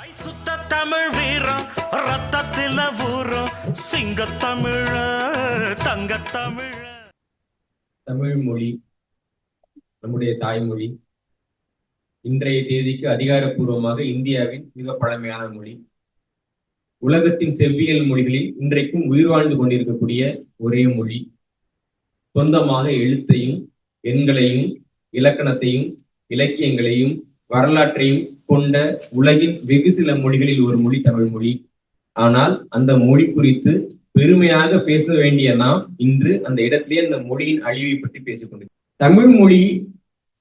ஐ சுத்த தமிழ் வீரம் ரத்தத்தில தமிழ தங்க தமிழ தமிழ் மொழி நம்முடைய தாய்மொழி. இன்றைய தேதிக்கு அதிகாரப்பூர்வமாக இந்தியாவின் மிக பழமையான மொழி. உலகத்தின் செவ்வியல் மொழிகளில் இன்றைக்கும் உயிர் வாழ்ந்து கொண்டிருக்கக்கூடிய ஒரே மொழி. சொந்தமாக எழுத்தையும் எண்களையும் இலக்கணத்தையும் இலக்கியங்களையும் வரலாற்றையும் கொண்ட உலகின் வெகு சில மொழிகளில் ஒரு மொழி தமிழ் மொழி. ஆனால் அந்த மொழி குறித்து பெருமையாக பேச வேண்டிய நாம் இன்று அந்த இடத்திலே அந்த மொழியின் அழிவை பற்றி பேசிக்கொண்டு தமிழ் மொழி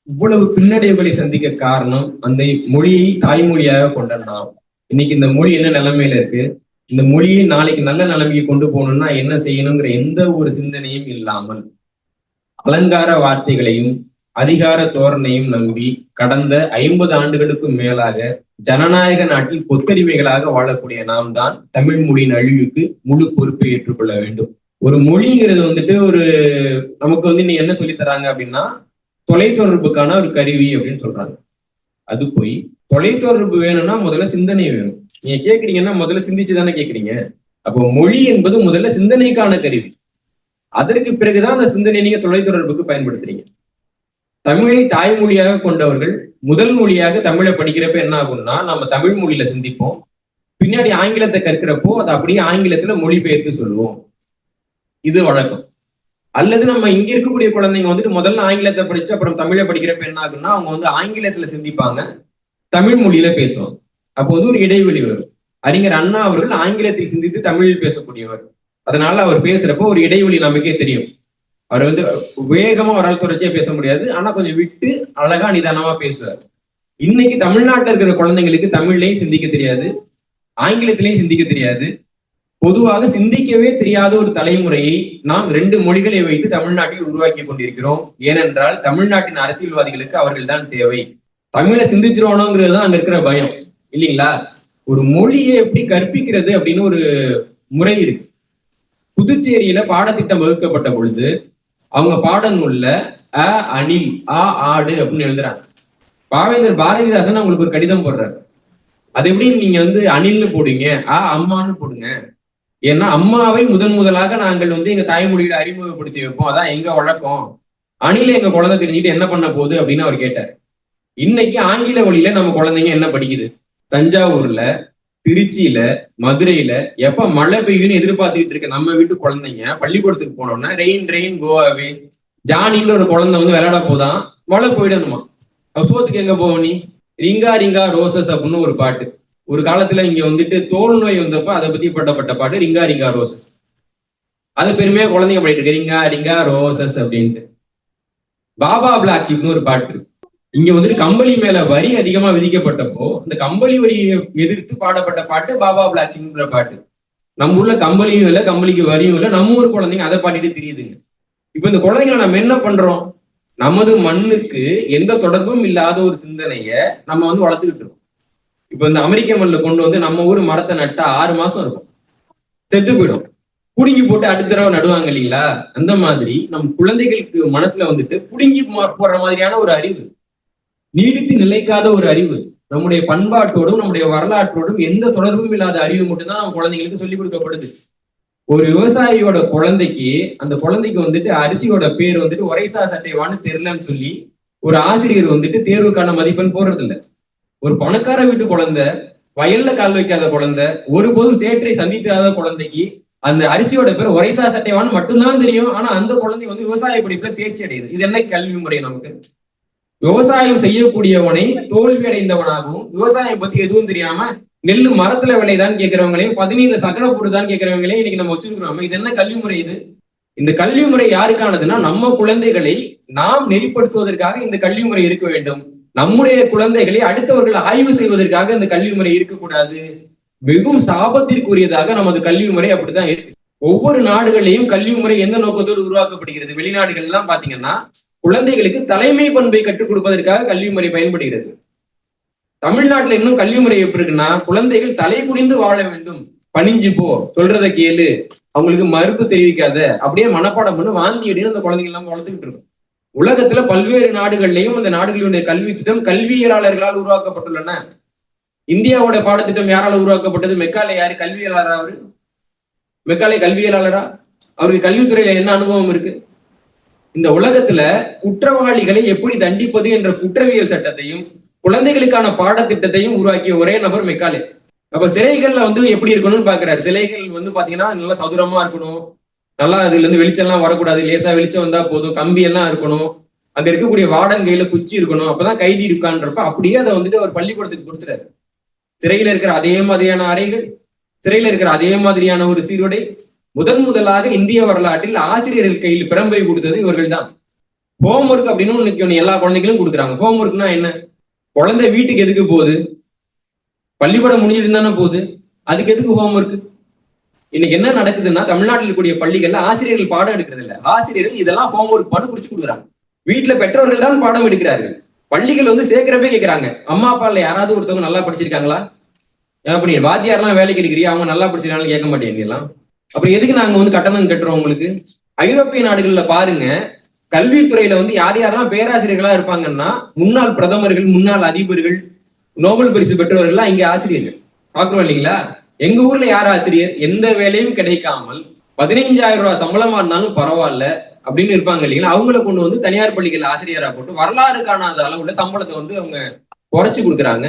இவ்வளவு பின்னடைவுகளை சந்திக்க காரணம் அந்த மொழியை தாய்மொழியாக கொண்ட நாம். இன்னைக்கு இந்த மொழி என்ன நிலைமையில இருக்கு? இந்த மொழியை நாளைக்கு நல்ல நிலைமைக்கு கொண்டு போகணும்னா என்ன செய்யணுங்கிற எந்த ஒரு சிந்தனையும் இல்லாமல் அலங்கார வார்த்தைகளையும் அதிகார தோரணையும் நம்பி கடந்த ஐம்பது ஆண்டுகளுக்கும் மேலாக ஜனநாயக நாட்டில் பொத்தரிமைகளாக வாழக்கூடிய நாம் தான் தமிழ் மொழியின் அழிவுக்கு முழு பொறுப்பை ஏற்றுக்கொள்ள வேண்டும். ஒரு மொழிங்கிறது வந்துட்டு ஒரு நமக்கு வந்து நீ என்ன சொல்லி தராங்க அப்படின்னா தொலைத்தொடர்புக்கான ஒரு கருவி அப்படின்னு சொல்றாங்க. அது போய் தொலைத்தொடர்பு வேணும்னா முதல்ல சிந்தனை வேணும். நீங்க கேக்குறீங்கன்னா முதல்ல சிந்திச்சு தானே கேக்குறீங்க. அப்போ மொழி என்பது முதல்ல சிந்தனைக்கான கருவி. அதற்கு பிறகுதான் அந்த சிந்தனை நீங்க தொலைத்தொடர்புக்கு பயன்படுத்துறீங்க. தமிழை தாய்மொழியாக கொண்டவர்கள் முதல் மொழியாக தமிழை படிக்கிறப்ப என்ன ஆகும்னா நம்ம தமிழ் மொழியில சிந்திப்போம். பின்னாடி ஆங்கிலத்தை கற்கிறப்போ அதை அப்படியே ஆங்கிலத்துல மொழிபெயர்த்து சொல்லுவோம். இது வழக்கம். அல்லது நம்ம இங்க இருக்கக்கூடிய குழந்தைங்க வந்துட்டு முதல்ல ஆங்கிலத்தை படிச்சுட்டு அப்புறம் தமிழை படிக்கிறப்ப என்ன ஆகும்னா அவங்க வந்து ஆங்கிலத்துல சிந்திப்பாங்க தமிழ் மொழியில பேசுவாங்க. அப்போ வந்து ஒரு இடைவெளி வரும். அறிஞர் அண்ணா அவர்கள் ஆங்கிலத்தில் சிந்தித்து தமிழில் பேசக்கூடியவர். அதனால அவர் பேசுறப்போ ஒரு இடைவெளி நமக்கே தெரியும். அவர் வந்து வேகமா ஒரு ஆள் தொடர்ச்சியா பேச முடியாது. ஆனா கொஞ்சம் விட்டு அழகா நிதானமா பேசுவார். இன்னைக்கு தமிழ்நாட்டில் இருக்கிற குழந்தைங்களுக்கு தமிழ்லையும் சிந்திக்க தெரியாது ஆங்கிலத்திலையும் சிந்திக்க தெரியாது. பொதுவாக சிந்திக்கவே தெரியாத ஒரு தலைமுறையை நாம் ரெண்டு மொழிகளை வைத்து தமிழ்நாட்டில் உருவாக்கி கொண்டிருக்கிறோம். ஏனென்றால் தமிழ்நாட்டின் அரசியல்வாதிகளுக்கு அவர்கள் தான் தேவை. தமிழை சிந்திச்சிருவானோங்கிறது தான் அங்க இருக்கிற பயம். இல்லைங்களா? ஒரு மொழியை எப்படி கற்பிக்கிறது அப்படின்னு ஒரு முறை இருக்கு. புதுச்சேரியில பாடத்திட்டம் வகுக்கப்பட்ட பொழுது அவங்க பாடநூல்ல அ அணில் ஆ ஆடு அப்படின்னு எழுதுறாங்க. பாவேந்தர் பாரதிதாசன் அவங்களுக்கு ஒரு கடிதம் போடுறாரு. அது எப்படி நீங்க வந்து அணில்னு போடுங்க ஆ அம்மான்னு போடுங்க. ஏன்னா அம்மாவை முதன் முதலாக நாங்கள் வந்து எங்க தாய்மொழியில அறிமுகப்படுத்தி வைப்போம். அதான் எங்க வழக்கம். அணில எங்க குழந்தை தெரிஞ்சுட்டு என்ன பண்ண போகுது அப்படின்னு அவர் கேட்டார். இன்னைக்கு ஆங்கில வழியில நம்ம குழந்தைங்க என்ன படிக்குது? தஞ்சாவூர்ல திருச்சியில மதுரையில எப்ப மழை பெய்யும்னு எதிர்பார்த்துக்கிட்டு இருக்க நம்ம வீட்டு குழந்தைங்க பள்ளிக்கூடத்துக்கு போனோம்னா ரெயின் ரெயின் கோவாவே ஜானின்னு ஒரு குழந்தை வந்து விளையாட போதான் மழை போயிடணுமா சோத்துக்கு எங்க போவோம் நீ? ரிங்கா ரிங்கா ரோசஸ் அப்படின்னு ஒரு பாட்டு. ஒரு காலத்துல இங்க வந்துட்டு தோல் நோய் வந்தப்ப அதை பத்தி பட்டப்பட்ட பாட்டு ரிங்கா ரிங்கா ரோசஸ் அது பெருமையா குழந்தைங்க பாடிட்டு இருக்கு ரிங்கா ரிங்கா ரோசஸ் அப்படின்ட்டு. பாபா பிளாக் ஷிப்னு ஒரு பாட்டு இருக்கு. இங்க வந்துட்டு கம்பளி மேல வரி அதிகமா விதிக்கப்பட்டப்போ இந்த கம்பளி வரியை எதிர்த்து பாடப்பட்ட பாட்டு பாபா பிளாச்சிங்கிற பாட்டு. நம்ம ஊர்ல கம்பளியும் இல்லை கம்பளிக்கு வரியும் இல்லை நம்ம ஊர் குழந்தைங்க அதை பாடிட்டு தெரியுதுங்க இப்ப இந்த குழந்தைங்களை நம்ம என்ன பண்றோம்? நமது மண்ணுக்கு எந்த தொடர்பும் இல்லாத ஒரு சிந்தனைய நம்ம வந்து வளர்த்துக்கிட்டு இருக்கோம். இப்ப இந்த அமெரிக்க மண்ணில் கொண்டு வந்து நம்ம ஊர் மரத்தை நட்டா ஆறு மாசம் இருக்கும். செத்து போயிடும். புடுங்கி போட்டு அடுத்த தடவை நடுவாங்க இல்லைங்களா? அந்த மாதிரி நம் குழந்தைகளுக்கு மனசுல வந்துட்டு புடுங்கி ம- போடுற மாதிரியான ஒரு அறிவு. நீடித்து நிலைக்காத ஒரு அறிவு. நம்முடைய பண்பாட்டோடும் நம்முடைய வரலாற்றோடும் எந்த தொடர்பும் இல்லாத அறிவு மட்டும்தான் நம்ம குழந்தைங்களுக்கு சொல்லிக் கொடுக்கப்படுது. ஒரு விவசாயியோட குழந்தைக்கு அந்த குழந்தைக்கு வந்துட்டு அரிசியோட பேர் வந்துட்டு ஒரைசா சட்டைவான்னு தெரியலன்னு சொல்லி ஒரு ஆசிரியர் வந்துட்டு தேர்வுக்கான மதிப்பெண் போடுறது இல்ல ஒரு பணக்கார வீட்டு குழந்தை வயல்ல கால் வைக்காத குழந்தை ஒருபோதும் சேற்றை சந்திக்காத குழந்தைக்கு அந்த அரிசியோட பேர் ஒரைசா சட்டைவான்னு மட்டும்தான் தெரியும். ஆனா அந்த குழந்தை வந்து விவசாய படிப்புல தேர்ச்சி அடையுது. இது என்ன கல்வி முறை நமக்கு? விவசாயம் செய்யக்கூடியவனை தோல்வி அடைந்தவனாகவும் விவசாயம் பத்தி எதுவும் தெரியாம நெல்லு மரத்துல விளைதான் கேட்கிறவங்களையும் பதினீர்ல சக்கரை தான் கேட்கிறவங்களையும் இன்னைக்கு நம்ம வச்சிருக்கிறோம். இது என்ன கல்வி முறை இது? இந்த கல்வி முறை யாருக்கானதுன்னா நம்ம குழந்தைகளை நாம் நெறிப்படுத்துவதற்காக இந்த கல்வி முறை இருக்க வேண்டும். நம்முடைய குழந்தைகளை அடுத்தவர்கள் ஆய்வு செய்வதற்காக இந்த கல்வி முறை இருக்கக்கூடாது. மிகவும் சாபத்திற்குரியதாக நமது கல்வி முறை அப்படித்தான் இருக்கு. ஒவ்வொரு நாடுகளையும் கல்வி முறை எந்த நோக்கத்தோடு உருவாக்கப்படுகிறது? வெளிநாடுகள் எல்லாம் பாத்தீங்கன்னா குழந்தைகளுக்கு தலைமை பண்பை கற்றுக் கொடுப்பதற்காக கல்வி முறை பயன்படுகிறது. தமிழ்நாட்டுல இன்னும் கல்வி முறை எப்படி இருக்குன்னா குழந்தைகள் தலை குனிந்து வாழ வேண்டும். பணிஞ்சு போ சொல்றத கேளு. அவங்களுக்கு மறுப்பு தெரிவிக்காத அப்படியே மனப்பாடம் பண்ணி வாந்தி அடின்னு அந்த குழந்தைங்க எல்லாம் வளர்த்துக்கிட்டு இருக்கும். உலகத்துல பல்வேறு நாடுகள்லையும் அந்த நாடுகளுடைய கல்வி திட்டம் கல்வியலாளர்களால் உருவாக்கப்பட்டுள்ளன. இந்தியாவோட பாடத்திட்டம் யாரால உருவாக்கப்பட்டது? மெக்காலே யாரு? கல்வியலாளரா அவரு? மெக்காலே கல்வியலாளரா? அவருக்கு கல்வித்துறையில என்ன அனுபவம் இருக்கு? இந்த உலகத்துல குற்றவாளிகளை எப்படி தண்டிப்பது என்ற குற்றவியல் சட்டத்தையும் குழந்தைகளுக்கான பாடத்திட்டத்தையும் உருவாக்கிய ஒரே நபர் மெக்காலே. அப்ப சிலைகள்ல வந்து எப்படி இருக்கணும்னு பாக்குறாரு. சிலைகள் வந்து பாத்தீங்கன்னா நல்லா சதுரமா இருக்கணும். நல்லா அதுல இருந்து வெளிச்சம் எல்லாம் வரக்கூடாது. லேசா வெளிச்சம் வந்தா போதும். கம்பி எல்லாம் இருக்கணும். அங்க இருக்கக்கூடிய வார்டன் கையில குச்சி இருக்கணும். அப்பதான் கைதி இருக்கான்றப்ப அப்படியே அதை வந்துட்டு அவர் பள்ளிக்கூடத்துக்கு கொடுத்துறாரு சிறையில இருக்கிற அதே மாதிரியான அறைகள் சிறையில இருக்கிற அதே மாதிரியான ஒரு சீருடை முதன் முதலாக இந்திய வரலாற்றில் ஆசிரியர்கள் கையில் பிறம்பை கொடுத்தது இவர்கள் தான் ஹோம்ஒர்க் அப்படின்னு இன்னைக்கு எல்லா குழந்தைகளும் கொடுக்குறாங்க. ஹோம்ஒர்க்னா என்ன? குழந்தை வீட்டுக்கு எதுக்கு போகுது? பள்ளிக்கூடம் முடிஞ்சிட்டு தானே போகுது. அதுக்கு எதுக்கு ஹோம்ஒர்க் இன்னைக்கு என்ன நடக்குதுன்னா தமிழ்நாட்டில் இருக்கக்கூடிய பள்ளிகள்ல ஆசிரியர்கள் பாடம் எடுக்கிறது இல்லை. ஆசிரியர்கள் இதெல்லாம் ஹோம்ஒர்க் பாடம் குறிச்சு கொடுக்குறாங்க. வீட்டுல பெற்றோர்கள் தான் பாடம் எடுக்கிறார்கள். பள்ளிகள் வந்து சேர்க்கிறப்பே கேட்கிறாங்க அம்மா அப்பா இல்ல யாராவது ஒருத்தவங்க நல்லா படிச்சிருக்காங்களா? அப்படி வாத்தியார்லாம் வேலைக்கு எடுக்கிறியா அவங்க நல்லா படிச்சிருக்காங்கன்னு கேட்க மாட்டேன் எல்லாம். அப்புறம் எதுக்கு நாங்க வந்து கட்டணம் கட்டுறோம் உங்களுக்கு? ஐரோப்பிய நாடுகள்ல பாருங்க கல்வித்துறையில வந்து யார் யாரெல்லாம் பேராசிரியர்களா இருப்பாங்கன்னா முன்னாள் பிரதமர்கள் முன்னாள் அதிபர்கள் நோபல் பரிசு பெற்றவர்கள்லாம் இங்க ஆசிரியர்கள். பாக்குறோம் இல்லைங்களா? எங்க ஊர்ல யார் ஆசிரியர்? எந்த வேலையும் கிடைக்காமல் பதினைஞ்சாயிரம் ரூபாய் சம்பளமா இருந்தாலும் பரவாயில்ல அப்படின்னு இருப்பாங்க இல்லைங்களா? அவங்கள கொண்டு வந்து தனியார் பள்ளிகள் ஆசிரியரா போட்டு வரலாறு காணாத அளவுல சம்பளத்தை வந்து அவங்க குறைச்சு கொடுக்குறாங்க.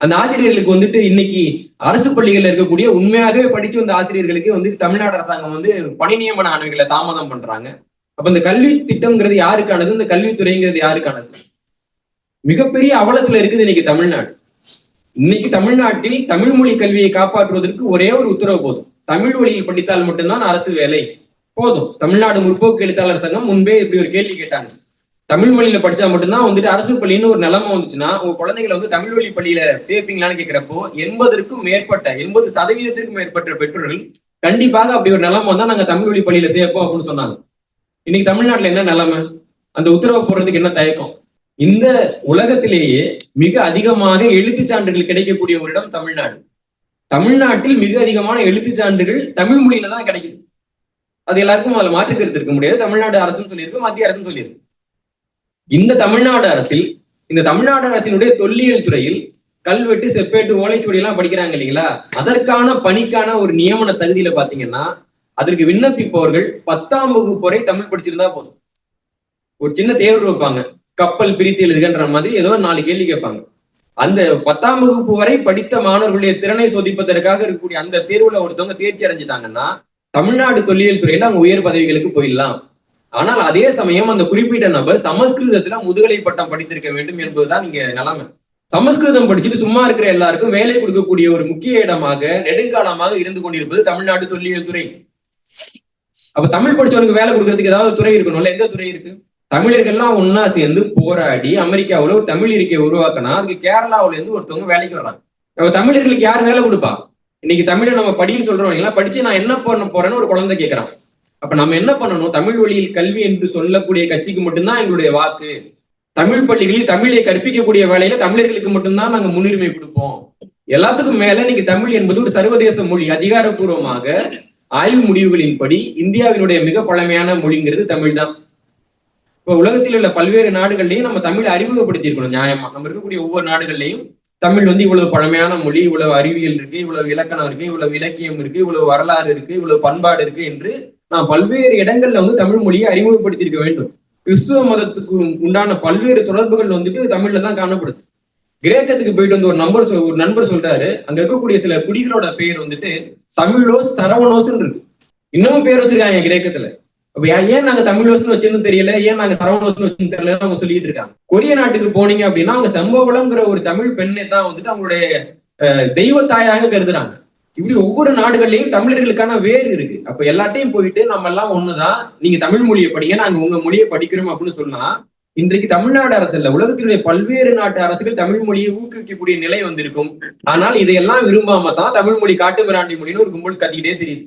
அந்த ஆசிரியர்களுக்கு வந்துட்டு இன்னைக்கு அரசு பள்ளிகள்ல இருக்கக்கூடிய உண்மையாகவே படிச்சு வந்த ஆசிரியர்களுக்கு வந்து தமிழ்நாடு அரசாங்கம் வந்து பணி நியமன ஆணைகளை தாமதம் பண்றாங்க. அப்ப இந்த கல்வி திட்டம்ங்கிறது யாருக்கானது? இந்த கல்வித்துறைங்கிறது யாருக்கானது? மிகப்பெரிய அவலத்துல இருக்குது இன்னைக்கு தமிழ்நாடு. இன்னைக்கு தமிழ்நாட்டில் தமிழ் மொழி கல்வியை காப்பாற்றுவதற்கு ஒரே ஒரு உத்தரவு போதும். தமிழ் வழியில் படித்தால் மட்டும்தான் அரசு வேலை. போதும். தமிழ்நாடு முற்போக்கு எழுத்தாளர் சங்கம் முன்பே இப்படி ஒரு கேள்வி கேட்டாங்க. தமிழ் மொழியில படிச்சா மட்டும்தான் வந்துட்டு அரசு பள்ளின்னு ஒரு நிலைமை வந்துச்சுன்னா உங்க குழந்தைகளை வந்து தமிழ் வழி பள்ளியில சேர்ப்பீங்களான்னு கேட்கிறப்போ எண்பதற்கும் மேற்பட்ட எண்பது சதவீதத்திற்கும் மேற்பட்ட பெற்றோர்கள் கண்டிப்பாக அப்படி ஒரு நிலைமை வந்தா நாங்க தமிழ் வழி பள்ளியில சேர்ப்போம் அப்படின்னு சொன்னாங்க. இன்னைக்கு தமிழ்நாட்டுல என்ன நிலைமை? அந்த உத்தரவு போடுறதுக்கு என்ன தயக்கம்? இந்த உலகத்திலேயே மிக அதிகமாக எழுத்துச் சான்றுகள் கிடைக்கக்கூடிய ஒரு இடம் தமிழ்நாடு. தமிழ்நாட்டில் மிக அதிகமான எழுத்துச் சான்றுகள் தமிழ் மொழியில தான் கிடைக்குது. அது எல்லாருக்கும் அதுல மாற்று கருத்து இருக்க முடியாது. தமிழ்நாடு அரசும் சொல்லியிருக்கு மத்திய அரசும் சொல்லியிருக்கு. இந்த தமிழ்நாடு அரசில் இந்த தமிழ்நாடு அரசினுடைய தொல்லியல் துறையில் கல்வெட்டு செப்பேட்டு ஓலைச்சுவடி எல்லாம் படிக்கிறாங்க இல்லைங்களா? அதற்கான பணிக்கான ஒரு நியமன தகுதியில பாத்தீங்கன்னா அதற்கு விண்ணப்பிப்பவர்கள் பத்தாம் வகுப்பு வரை தமிழ் படிச்சிருந்தா போதும். ஒரு சின்ன தேர்வு வைப்பாங்க. கப்பல் பிரித்து எழுதுகின்ற மாதிரி ஏதோ ஒரு நாலு கேள்வி கேட்பாங்க. அந்த பத்தாம் வகுப்பு வரை படித்த மாணவர்களுடைய திறனை சோதிப்பதற்காக இருக்கக்கூடிய அந்த தேர்வுல ஒருத்தவங்க தேர்ச்சி அடைஞ்சிட்டாங்கன்னா தமிழ்நாடு தொல்லியல் துறையில அவங்க உயர் பதவிகளுக்கு போயிடலாம். ஆனால் அதே சமயம் அந்த குறிப்பிட்ட நபர் சமஸ்கிருதத்துல முதுகலை பட்டம் படித்திருக்க வேண்டும் என்பதுதான் இங்க நிலைமை. சமஸ்கிருதம் படிச்சுட்டு சும்மா இருக்கிற எல்லாருக்கும் வேலை கொடுக்கக்கூடிய ஒரு முக்கிய இடமாக நெடுங்காலமாக இருந்து கொண்டிருப்பது தமிழ்நாடு தொல்லியல் துறை. அப்ப தமிழ் படிச்சவனுக்கு வேலை கொடுக்கறதுக்கு ஏதாவது துறை இருக்கணும்ல? எந்த துறை இருக்கு? தமிழர்கள்லாம் ஒன்னா சேர்ந்து போராடி அமெரிக்காவுல ஒரு தமிழ் இருக்கையை உருவாக்கினா அதுக்கு கேரளாவுல இருந்து ஒருத்தவங்க வேலைக்கு வர்றாங்க. அப்ப தமிழர்களுக்கு யார் வேலை கொடுப்பா? இன்னைக்கு தமிழை நம்ம படின்னு சொல்றோம் படிச்சு நான் என்ன பண்ண போறேன்னு ஒரு குழந்தை கேட்கறான் அப்ப நம்ம என்ன பண்ணணும்? தமிழ் வழியில் கல்வி என்று சொல்லக்கூடிய கட்சிக்கு மட்டும்தான் எங்களுடைய வாக்கு. தமிழ் பள்ளிகளில் தமிழை கற்பிக்கக்கூடிய வேலையில தமிழர்களுக்கு மட்டும்தான் நாங்க முன்னுரிமை கொடுப்போம். எல்லாத்துக்கும் மேல இன்னைக்கு தமிழ் என்பது ஒரு சர்வதேச மொழி. அதிகாரப்பூர்வமாக ஆய்வு முடிவுகளின்படி இந்தியாவினுடைய மிக பழமையான மொழிங்கிறது தமிழ் தான் இப்ப உலகத்தில் உள்ள பல்வேறு நாடுகள்லையும் நம்ம தமிழ் அறிமுகப்படுத்தியிருக்கணும் நியாயமா? நம்ம இருக்கக்கூடிய ஒவ்வொரு நாடுகள்லையும் தமிழ் வந்து இவ்வளவு பழமையான மொழி இவ்வளவு அறிவியல் இருக்கு இவ்வளவு இலக்கணம் இருக்கு இவ்வளவு இலக்கியம் இருக்கு இவ்வளவு வரலாறு இருக்கு இவ்வளவு பண்பாடு இருக்கு என்று நான் பல்வேறு இடங்கள்ல வந்து தமிழ் மொழியை அறிமுகப்படுத்தியிருக்க வேண்டும். கிறிஸ்துவ மதத்துக்கு உண்டான பல்வேறு தொடர்புகள் வந்துட்டு தமிழ்ல தான் காணப்படுது. கிரேக்கத்துக்கு போயிட்டு வந்து ஒரு நம்பர் ஒரு நண்பர் சொல்றாரு. அங்க இருக்கக்கூடிய சில குடிகளோட பெயர் வந்துட்டு தமிழோஸ் சரவணோஸ்ன்னு இருக்கு இன்னமும் பேர் வச்சிருக்காங்க கிரேக்கத்துல. அப்ப ஏன் நாங்க தமிழோஸ்னு வச்சுன்னு தெரியல? ஏன் நாங்க சரவணோஸ்னு வச்சுன்னு தெரியல? அவங்க சொல்லிட்டு இருக்காங்க. கொரிய நாட்டுக்கு போனீங்க அப்படின்னா அவங்க செம்பவளம்ங்கிற ஒரு தமிழ் பெண்ணை தான் வந்துட்டு அவங்களுடைய தெய்வ தாயாக கருதுறாங்க. இப்படி ஒவ்வொரு நாடுகள்லயும் தமிழர்களுக்கான வேறு இருக்கு. அப்ப எல்லாத்தையும் போயிட்டு நம்ம எல்லாம் ஒண்ணுதான். நீங்க தமிழ் மொழியை படிங்க நாங்க உங்க மொழியை படிக்கிறோம் அப்படின்னு சொன்னா இன்றைக்கு தமிழ்நாடு அரசு இல்ல உலகத்தினுடைய பல்வேறு நாட்டு அரசுகள் தமிழ் மொழியை ஊக்குவிக்கக்கூடிய நிலை வந்திருக்கும். ஆனால் இதையெல்லாம் விரும்பாம தான் தமிழ் மொழி காட்டு மிராண்டி மொழின்னு ஒரு கும்பல் கத்திக்கிட்டே தெரியுது.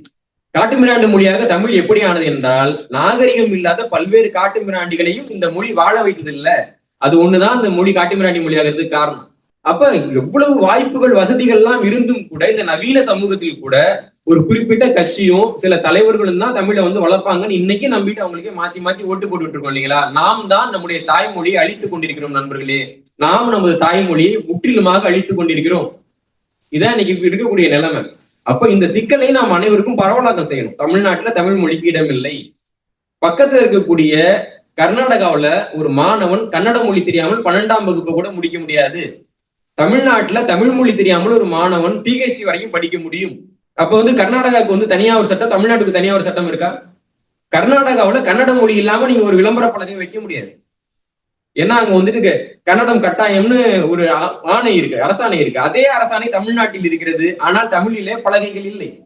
காட்டு மிராண்டு மொழியாக தமிழ் எப்படி ஆனது என்றால் நாகரிகம் இல்லாத பல்வேறு காட்டு மிராண்டிகளையும் இந்த மொழி வாழ வைத்தது இல்ல அது ஒண்ணுதான் இந்த மொழி காட்டு மிராண்டி மொழியாகிறதுக்கு காரணம். அப்ப எவ்வளவு வாய்ப்புகள் வசதிகள் எல்லாம் இருந்தும் கூட இந்த நவீன சமூகத்தில் கூட ஒரு குறிப்பிட்ட கட்சியும் சில தலைவர்களும் தான் தமிழை வந்து வளர்ப்பாங்கன்னு இன்னைக்கு நம்பிட்டு அவங்களுக்கே மாத்தி மாத்தி ஓட்டு போட்டுட்டு இருக்கோம் இல்லைங்களா? நாம் தான் நம்முடைய தாய்மொழியை அழித்துக் கொண்டிருக்கிறோம் நண்பர்களே. நாம் நமது தாய்மொழியை முற்றிலுமாக அழித்துக் கொண்டிருக்கிறோம். இதான் இன்னைக்கு இருக்கக்கூடிய நிலைமை. அப்ப இந்த சிக்கலை நாம் அனைவருக்கும் பரவலாக்கம் செய்யணும். தமிழ்நாட்டுல தமிழ் மொழிக்கு இடம் இல்லை பக்கத்துல இருக்கக்கூடிய கர்நாடகாவில ஒரு மாணவன் கன்னட மொழி தெரியாமல் பன்னெண்டாம் வகுப்பு கூட முடிக்க முடியாது. தமிழ்நாட்டுல தமிழ் மொழி தெரியாமல் ஒரு மாணவன் பிஹெச்டி வரைக்கும் படிக்க முடியும். அப்ப வந்து கர்நாடகாவுக்கு வந்து தனியா ஒரு சட்டம் தமிழ்நாட்டுக்கு தனியா ஒரு சட்டம் இருக்கா? கர்நாடகாவுல கன்னட மொழி இல்லாம நீங்க ஒரு விளம்பர பலகை வைக்க முடியாது. ஏன்னா அங்க வந்துட்டு க- கன்னடம் கட்டாயம்னு ஒரு ஆ- ஆணை இருக்கு அரசாணை இருக்கு. அதே அரசாணை தமிழ்நாட்டில் இருக்கிறது. ஆனால் தமிழிலே பலகைகள் இல்லை.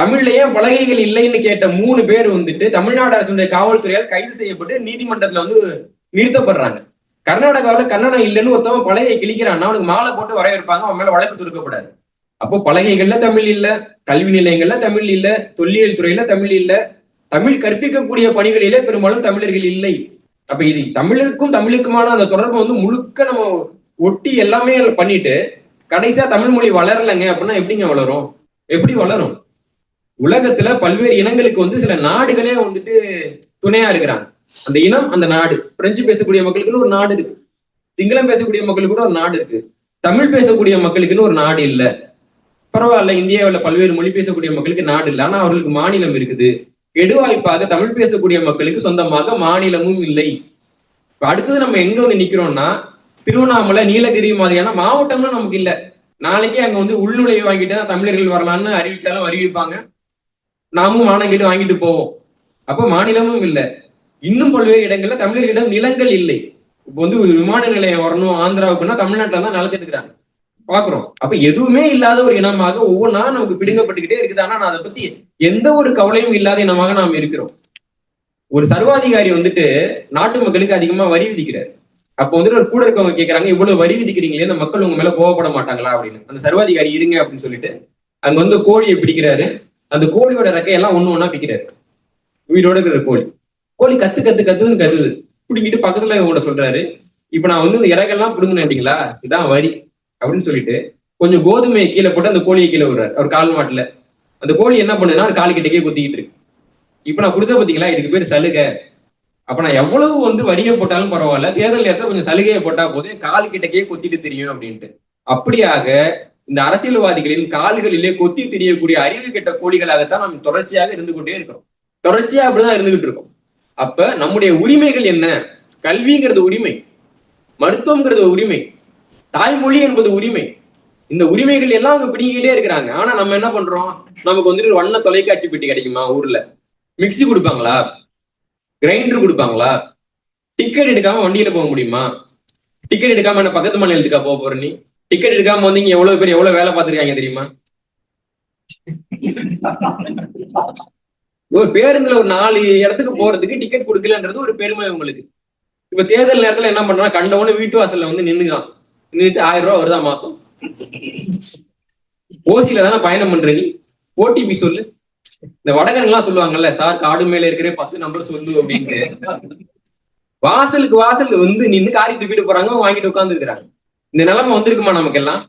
தமிழ்லயே பலகைகள் இல்லைன்னு கேட்ட மூணு பேர் வந்துட்டு தமிழ்நாடு அரசுடைய காவல்துறையால் கைது செய்யப்பட்டு நீதிமன்றத்துல வந்து நிறுத்தப்படுறாங்க. கர்நாடகாவில் கன்னடம் இல்லைன்னு ஒருத்தவன் பலகையை கிழிக்கிறான்னா அவனுக்கு மாலை போட்டு வரவேற்பாங்க. அவன் மேல வழக்கு தொடுக்கப்படாது. அப்போ பலகைகள்ல தமிழ் இல்ல கல்வி நிலையங்கள்ல தமிழ் இல்ல தொல்லியல் துறையில தமிழ் இல்ல தமிழ் கற்பிக்கக்கூடிய பணிகளிலே பெரும்பாலும் தமிழர்கள் இல்லை. அப்ப இது தமிழருக்கும் தமிழுக்குமான அந்த தொடர்பு வந்து முழுக்க நம்ம ஒட்டி எல்லாமே பண்ணிட்டு கடைசியா தமிழ் மொழி வளரலைங்க அப்படின்னா எப்படிங்க வளரும்? எப்படி வளரும்? உலகத்துல பல்வேறு இனங்களுக்கு வந்து சில நாடுகளே வந்துட்டு துணையா இருக்கிறாங்க. அந்த இனம் அந்த நாடு. பிரெஞ்சு பேசக்கூடிய மக்களுக்குன்னு ஒரு நாடு இருக்கு. சிங்களம் பேசக்கூடிய மக்களுக்கு கூட ஒரு நாடு இருக்கு. தமிழ் பேசக்கூடிய மக்களுக்குன்னு ஒரு நாடு இல்லை. பரவாயில்ல இந்தியாவில் பல்வேறு மொழி பேசக்கூடிய மக்களுக்கு நாடு இல்லை. ஆனா அவர்களுக்கு மாநிலம் இருக்குது. கெடுவாய்ப்பாக தமிழ் பேசக்கூடிய மக்களுக்கு சொந்தமாக மாநிலமும் இல்லை. இப்ப அடுத்தது நம்ம எங்க வந்து நிக்கிறோம்னா திருவண்ணாமலை நீலகிரி மாதிரியான மாவட்டம்னு நமக்கு இல்லை. நாளைக்கே அங்க வந்து உள்நுழைவு வாங்கிட்டு தான் தமிழர்கள் வரலாம்னு அறிவிச்சாலும் அறிவிப்பாங்க. நாமும் மானம் கேட்டு வாங்கிட்டு போவோம். அப்போ மாநிலமும் இல்லை. இன்னும் பல்வேறு இடங்கள்ல தமிழர்களிடம் நிலங்கள் இல்லை. இப்போ வந்து ஒரு விமான நிலையம் வரணும் ஆந்திராவுக்குன்னா தமிழ்நாட்டுல தான் நிலத்தை பாக்குறோம். அப்ப எதுவுமே இல்லாத ஒரு இனமாக ஒவ்வொன்றா நமக்கு பிடுங்கப்பட்டுக்கிட்டே இருக்குது. ஆனா நான் அதை பத்தி எந்த ஒரு கவலையும் இல்லாத இனமாக நாம் இருக்கிறோம். ஒரு சர்வாதிகாரி வந்துட்டு நாட்டு மக்களுக்கு அதிகமா வரி விதிக்கிறார். அப்போ வந்துட்டு ஒரு கூட இருக்கவங்க கேக்குறாங்க இவ்வளவு வரி விதிக்கிறீங்களே இந்த மக்கள் உங்க மேல கோவப்பட மாட்டாங்களா? அப்படின்னு. அந்த சர்வாதிகாரி இருங்க அப்படின்னு சொல்லிட்டு அங்க வந்து கோழியை பிடிக்கிறாரு. அந்த கோழியோட ரெக்கையெல்லாம் ஒண்ணு ஒண்ணா பிக்கிறாரு உயிரோட இருக்கிற கோழி. கோழி கத்து கத்து கத்துன்னு கத்துது. பிடிங்கிட்டு பக்கத்துல கூட சொல்றாரு. இப்ப நான் வந்து இந்த இறகெல்லாம் பிடுங்கினீங்களா இதான் வரி அப்படின்னு சொல்லிட்டு கொஞ்சம் கோதுமையை கீழே போட்டு அந்த கோழியை கீழே விடுறாரு. அவர் கால் மாட்டுல. அந்த கோழி என்ன பண்ணுதுன்னா ஒரு கால் கிட்டக்கே குத்திக்கிட்டு இருக்கு. இப்ப நான் கொடுத்த பாத்தீங்களா? இதுக்கு பேர் சலுகை. அப்ப நான் எவ்வளவு வந்து வரியை போட்டாலும் பரவாயில்ல. தேர்தல் நேரத்தில் கொஞ்சம் சலுகையை போட்டா போதும். கால் கிட்டக்கே கொத்திட்டு தெரியும் அப்படின்ட்டு. அப்படியாக இந்த அரசியல்வாதிகளின் கால்களிலே கொத்தி தெரியக்கூடிய அறிவு கெட்ட கோழிகளாகத்தான் நாம் தொடர்ச்சியாக இருந்து கொண்டே இருக்கிறோம். தொடர்ச்சியா அப்படிதான் இருந்துகிட்டு இருக்கோம். அப்ப நம்முடைய உரிமைகள் என்ன? கல்விங்கிறது உரிமை. மருத்துவம்ங்கிறது உரிமை. தாய்மொழி என்பது உரிமை. இந்த உரிமைகள் எல்லாம் அவங்க பிடிக்கிட்டே இருக்கிறாங்க. ஆனா நம்ம என்ன பண்றோம்? நமக்கு வந்துட்டு வண்ண தொலைக்காட்சி பெட்டி கிடைக்குமா ஊர்ல? மிக்ஸி கொடுப்பாங்களா? கிரைண்டர் கொடுப்பாங்களா? டிக்கெட் எடுக்காம வண்டியில போக முடியுமா? டிக்கெட் எடுக்காம என்ன பக்கத்து மாநிலத்துக்கா போக போற நீ? டிக்கெட் எடுக்காம வந்து இங்க எவ்வளவு பேர் எவ்வளவு வேலை பார்த்திருக்காங்க தெரியுமா? ஒரு பேருந்துல ஒரு நாலு இடத்துக்கு போறதுக்கு டிக்கெட் கொடுக்கலன்றது ஒரு பெருமை உங்களுக்கு. இப்ப தேர்தல் நேரத்துல என்ன பண்றான் கண்டவனு வீட்டு வாசல்ல வந்து நின்னுக்கான் நின்னுட்டு ஆயிரம் ரூபாய் வருதா மாசம்? ஓசியில தானே பயணம் பண்ற நீ? ஓடிபி சொல்லு. இந்த வடகன் எல்லாம் சொல்லுவாங்கல்ல சார் காடு மேல இருக்கிற பத்து நம்பர் சொல்லு அப்படின்ட்டு. வாசலுக்கு வாசலுக்கு வந்து நின்னு காரி தூக்கிட்டு போறாங்க வாங்கிட்டு உட்கார்ந்து இருக்கிறாங்க இந்த நிலைமை வந்திருக்குமா நமக்கு எல்லாம்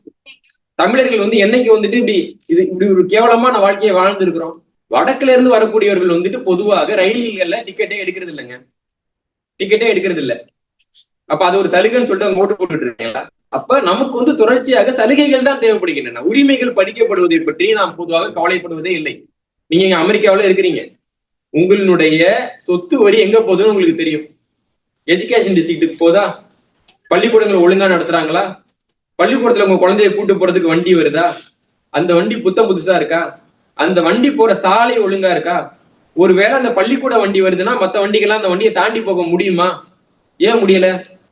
தமிழர்கள் வந்து என்னைக்கு வந்துட்டு இப்படி இது இப்படி ஒரு கேவலமான வாழ்க்கையை வாழ்ந்துருக்கிறோம். வடக்குல இருந்து வரக்கூடியவர்கள் வந்துட்டு பொதுவாக ரயில்கள்ல டிக்கெட்டே எடுக்கிறது இல்லைங்க டிக்கெட்டே எடுக்கிறது இல்ல அப்ப அது ஒரு சலுகைன்னு சொல்லிட்டு அவங்க ஓட்டு போட்டுட்டு இருக்கீங்களா அப்ப நமக்கு வந்து தொடர்ச்சியாக சலுகைகள் தான் தேவைப்படுகின்றன. உரிமைகள் படிக்கப்படுவதை பற்றி நாம் பொதுவாக கவலைப்படுவதே இல்லை. நீங்க இங்க அமெரிக்காவுல இருக்கிறீங்க. உங்களுடைய சொத்து வரி எங்க போகுதுன்னு உங்களுக்கு தெரியும். எஜுகேஷன் டிஸ்ட்ரிக்ட்டுக்கு போதா? பள்ளிக்கூடங்களை ஒழுங்கா நடத்துறாங்களா? பள்ளிக்கூடத்துல உங்க குழந்தைய கூட்டு போறதுக்கு வண்டி வருதா? அந்த வண்டி புத்தம் புதுசா இருக்கா? அந்த வண்டி போற சாலை ஒழுங்கா இருக்கா? ஒருவேளை அந்த பள்ளிக்கூட வண்டி வருதுன்னா மத்த வண்டிகள்லாம் அந்த வண்டியை தாண்டி போக முடியுமா? ஏன் முடியல?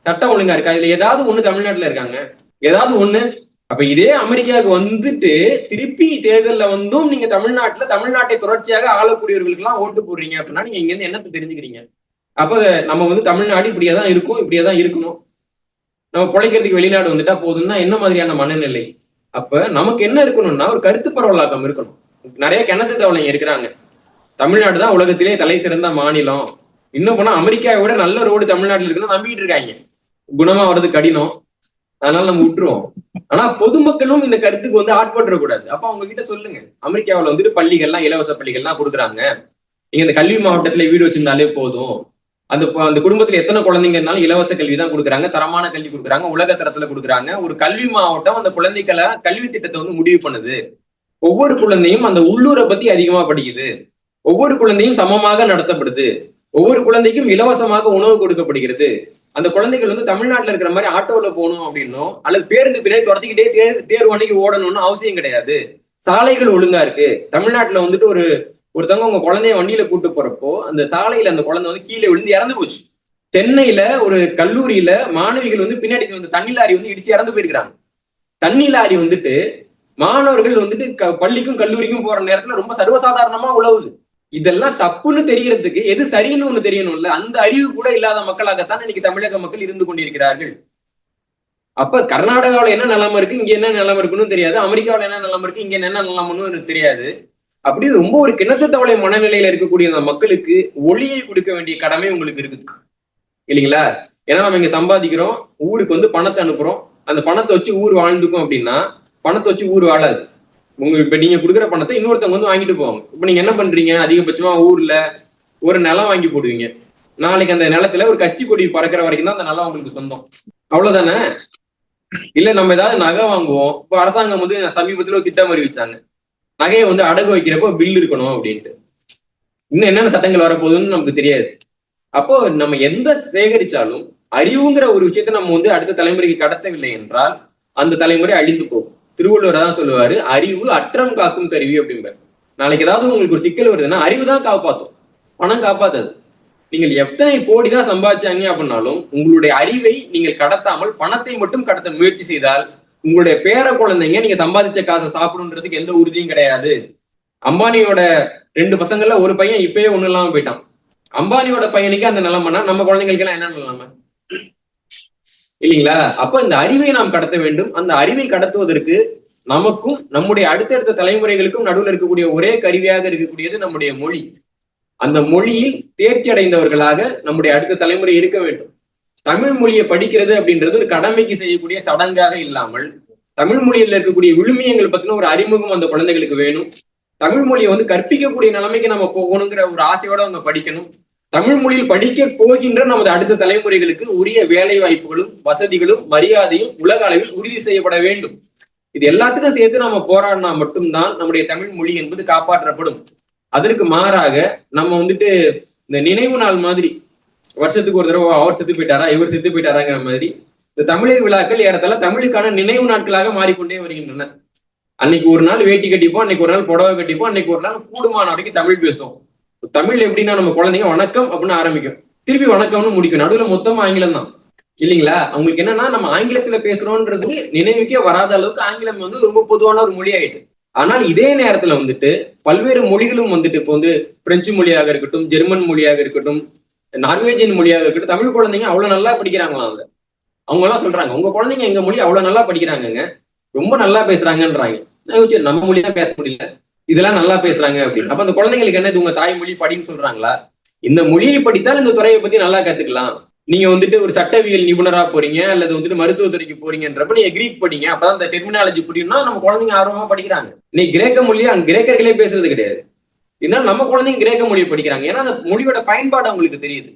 சட்டம் ஒழுங்கா இருக்கா? இதுல ஏதாவது ஒண்ணு தமிழ்நாட்டுல இருக்காங்க. ஏதாவது ஒண்ணு? அப்ப இதே அமெரிக்காவுக்கு வந்துட்டு திருப்பி தேர்தல்ல வந்தும் நீங்க தமிழ்நாட்டுல தமிழ்நாட்டை தொடர்ச்சியாக ஆளக்கூடியவர்களுக்கு எல்லாம் ஓட்டு போடுறீங்க அப்படின்னா நீங்க இங்க இருந்து என்னத்தை தெரிஞ்சுக்கிறீங்க? அப்ப நம்ம வந்து தமிழ்நாடு இப்படியே தான் இருக்கும் இப்படியே தான் இருக்கணும். நம்ம பிழைக்கிறதுக்கு வெளிநாடு வந்துட்டா போதும்னா என்ன மாதிரியான மனநிலை? அப்ப நமக்கு என்ன இருக்கணும்னா ஒரு கருத்து பரவலாக்கம் இருக்கணும். நிறைய கிணத்து தவளைங்க இருக்கிறாங்க. தமிழ்நாடு தான் உலகத்திலே தலை சிறந்த மாநிலம். இன்னும் போனா அமெரிக்காவை விட நல்ல ரோடு தமிழ்நாட்டில் இருக்குன்னு நம்பிட்டு இருக்காங்க. குணமா வர்றது கடினம். அதனால நம்ம விட்டுருவோம். ஆனா பொதுமக்களும் இந்த கருத்துக்கு வந்து ஆட்பட்டுற கூடாது அப்ப அவங்க கிட்ட சொல்லுங்க. அமெரிக்காவுல வந்துட்டு பள்ளிகள்லாம் இலவச பள்ளிகள்லாம் கொடுக்குறாங்க. நீங்க இந்த கல்வி மாவட்டத்துல வீடு வச்சிருந்தாலே போதும். அந்த அந்த குடும்பத்துல எத்தனை குழந்தைங்க இருந்தாலும் இலவச கல்வி தான் கொடுக்குறாங்க. தரமான கல்வி கொடுக்குறாங்க. உலக தரத்துல கொடுக்குறாங்க. ஒரு கல்வி மாவட்டம் அந்த குழந்தைகளை கல்வி திட்டத்தை வந்து முடிவு பண்ணுது. ஒவ்வொரு குழந்தையும் அந்த உள்ளூரை பத்தி அதிகமா படிக்குது. ஒவ்வொரு குழந்தையும் சமமாக நடத்தப்படுது. ஒவ்வொரு குழந்தைக்கும் இலவசமாக உணவு கொடுக்கப்படுகிறது. அந்த குழந்தைகள் வந்து தமிழ்நாட்டில் இருக்கிற மாதிரி ஆட்டோல போகணும் அப்படின்னும் அல்லது பேருந்து பின்னாடி துரத்திக்கிட்டே தேர் தேர்வு அன்னைக்கு ஓடணும்னு அவசியம் கிடையாது. சாலைகள் ஒழுங்கா இருக்கு. தமிழ்நாட்டுல வந்துட்டு ஒரு ஒருத்தவங்க உங்க குழந்தைய வண்டியில கூட்டு போறப்போ அந்த சாலையில அந்த குழந்தை வந்து கீழே விழுந்து இறந்து போச்சு. சென்னையில ஒரு கல்லூரியில மாணவிகள் வந்து பின்னாடி வந்து தண்ணி லாரி வந்து இடிச்சு இறந்து போயிருக்கிறாங்க. தண்ணி லாரி வந்துட்டு மாணவர்கள் வந்துட்டு க- பள்ளிக்கும் கல்லூரிக்கும் போற நேரத்துல ரொம்ப சர்வசாதாரணமா உழவுது. இதெல்லாம் தப்புன்னு தெரியறதுக்கு எது சரின்னு ஒண்ணு தெரியணும்ல? அந்த அறிவு கூட இல்லாத மக்களாகத்தான் இன்னைக்கு தமிழக மக்கள் இருந்து கொண்டிருக்கிறார்கள். அப்ப கர்நாடகாவில என்ன நிலைமை இருக்கு? இங்க என்ன நிலைமை இருக்குன்னு தெரியாது. அமெரிக்காவுல என்ன நிலைமை இருக்கு? இங்க என்ன நிலைமைன்னு தெரியாது. அப்படி ரொம்ப ஒரு கிணத்து தவளை மனநிலையில இருக்கக்கூடிய அந்த மக்களுக்கு ஒளியை கொடுக்க வேண்டிய கடமை உங்களுக்கு இருக்குது. இல்லைங்களா? ஏன்னா நம்ம இங்க சம்பாதிக்கிறோம் ஊருக்கு வந்து பணத்தை அனுப்புறோம். அந்த பணத்தை வச்சு ஊர் வாழ்ந்துக்கும் அப்படின்னா பணத்தை வச்சு ஊர் வாழாது. உங்க இப்ப நீங்க கொடுக்குற பணத்தை இன்னொருத்தவங்க வந்து வாங்கிட்டு போவாங்க. இப்ப நீங்க என்ன பண்றீங்க? அதிகபட்சமா ஊர்ல ஒரு நிலம் வாங்கி போடுவீங்க. நாளைக்கு அந்த நிலத்துல ஒரு கட்சி கொடி பறக்கிற வரைக்கும் தான் அந்த நிலம் உங்களுக்கு சொந்தம். அவ்வளவுதானே? இல்ல நம்ம ஏதாவது நகை வாங்குவோம். இப்ப அரசாங்கம் வந்து சமீபத்துல ஒரு திட்டம் அறிவிச்சாங்க. நகையை வந்து அடகு வைக்கிறப்போ பில் இருக்கணும் அப்படின்ட்டு. இன்னும் என்னென்ன சட்டங்கள் வரப்போகுதுன்னு நமக்கு தெரியாது. அப்போ நம்ம எந்த சேகரிச்சாலும் அறிவுங்கிற ஒரு விஷயத்தை நம்ம வந்து அடுத்த தலைமுறைக்கு கடத்தவில்லை என்றால் அந்த தலைமுறை அழிந்து போகும். திருவள்ளுவர் தான் சொல்லுவாரு அறிவு அற்றம் காக்கும் கருவி அப்படிம்பார். நாளைக்கு ஏதாவது உங்களுக்கு ஒரு சிக்கல் வருதுன்னா அறிவு தான் காப்பாத்தும் பணம் காப்பாத்தாது. நீங்கள் எத்தனை கோடி தான் சம்பாதிச்சாங்க அப்படின்னாலும் உங்களுடைய அறிவை நீங்கள் கடத்தாமல் பணத்தை மட்டும் கடத்த முயற்சி செய்தால் உங்களுடைய பேர குழந்தைங்க நீங்க சம்பாதிச்ச காசை சாப்பிடுன்றதுக்கு எந்த உறுதியும் கிடையாது. அம்பானியோட ரெண்டு பசங்கள்ல ஒரு பையன் இப்பயே ஒண்ணு இல்லாம போயிட்டான். அம்பானியோட பையனுக்கு அந்த நிலைமைனா நம்ம குழந்தைங்களுக்கு எல்லாம் என்ன நிலைமை? இல்லைங்களா? அப்ப இந்த அறிவை நாம் கடத்த வேண்டும். அந்த அறிவை கடத்துவதற்கு நமக்கும் நம்முடைய அடுத்தடுத்த தலைமுறைகளுக்கும் நடுவில் இருக்கக்கூடிய ஒரே கருவியாக இருக்கக்கூடியது நம்முடைய மொழி. அந்த மொழியில் தேர்ச்சி அடைந்தவர்களாக நம்முடைய அடுத்த தலைமுறை இருக்க வேண்டும். தமிழ் மொழியை படிக்கிறது அப்படின்றது ஒரு கடமைக்கு செய்யக்கூடிய சடங்காக இல்லாமல் தமிழ் மொழியில் இருக்கக்கூடிய விழுமியங்கள் பத்தின ஒரு அறிமுகம் அந்த குழந்தைகளுக்கு வேணும். தமிழ் மொழியை வந்து கற்பிக்கக்கூடிய நிலைமைக்கு நம்ம போகணுங்கிற ஒரு ஆசையோட அவங்க படிக்கணும். தமிழ் மொழியில் படிக்க போகின்ற நமது அடுத்த தலைமுறைகளுக்கு உரிய வேலை வாய்ப்புகளும் வசதிகளும் மரியாதையும் உலக அளவில் உறுதி செய்யப்பட வேண்டும். இது எல்லாத்துக்கும் சேர்த்து நம்ம போராடினா மட்டும்தான் நம்முடைய தமிழ் மொழி என்பது காப்பாற்றப்படும். அதற்கு மாறாக நம்ம வந்துட்டு இந்த நினைவு நாள் மாதிரி வருஷத்துக்கு ஒரு தடவை அவர் செத்து போயிட்டாரா இவர் செத்து போயிட்டாராங்கிற மாதிரி இந்த தமிழர் விழாக்கள் ஏறத்தால தமிழுக்கான நினைவு நாட்களாக மாறிக்கொண்டே வருகின்றன. அன்னைக்கு ஒரு நாள் வேட்டி கட்டிப்போம் அன்னைக்கு ஒரு நாள் புடவை கட்டிப்போம் அன்னைக்கு ஒரு நாள் கூடுமான வரைக்கும் தமிழ் பேசுவோம். தமிழ் எப்படின்னா நம்ம குழந்தைங்க வணக்கம் அப்படின்னு ஆரம்பிக்கும். திருப்பி வணக்கம்னு முடிக்கும். நடுவுல மொத்தமா ஆங்கிலம் தான். இல்லைங்களா? அவங்களுக்கு என்னன்னா நம்ம ஆங்கிலத்துல பேசுறோன்றது நினைவுக்கே வராத அளவுக்கு ஆங்கிலம் வந்து ரொம்ப பொதுவான ஒரு மொழி ஆயிட்டு ஆனால் இதே நேரத்துல வந்துட்டு பல்வேறு மொழிகளும் வந்துட்டு இப்போ வந்து பிரெஞ்சு மொழியாக இருக்கட்டும் ஜெர்மன் மொழியாக இருக்கட்டும் நார்வேஜியன் மொழியாக இருக்கட்டும் தமிழ் குழந்தைங்க அவ்வளவு நல்லா படிக்கிறாங்களாம் அதுல அவங்க? எல்லாம் சொல்றாங்க உங்க குழந்தைங்க எங்க மொழி அவ்வளவு நல்லா படிக்கிறாங்கங்க. ரொம்ப நல்லா பேசுறாங்கன்றாங்க. நான் நம்ம மொழி தான் பேச முடியல. இதெல்லாம் நல்லா பேசுறாங்க அப்படின்னு. அப்ப அந்த குழந்தைங்களுக்கு என்ன இது உங்க தாய்மொழி படின்னு சொல்றாங்களா? இந்த மொழியை படித்தால் இந்த துறையை பத்தி நல்லா கத்துக்கலாம். நீங்க வந்துட்டு ஒரு சட்டவியல் நிபுணரா போறீங்க அல்லது வந்துட்டு மருத்துவத்துறைக்கு போறீங்கன்றப்ப நீங்க கிரீக் படிங்க. அப்பதான் அந்த டெர்மினாலஜி புரியும்னா நம்ம குழந்தைங்க ஆர்வமா படிக்கிறாங்க. நீ கிரேக்க மொழியை அங்க கிரேக்கர்களே பேசுறது கிடையாது. இருந்தாலும் நம்ம குழந்தைங்க கிரேக்க மொழியை படிக்கிறாங்க. ஏன்னா அந்த மொழியோட பயன்பாடு அவங்களுக்கு தெரியுது.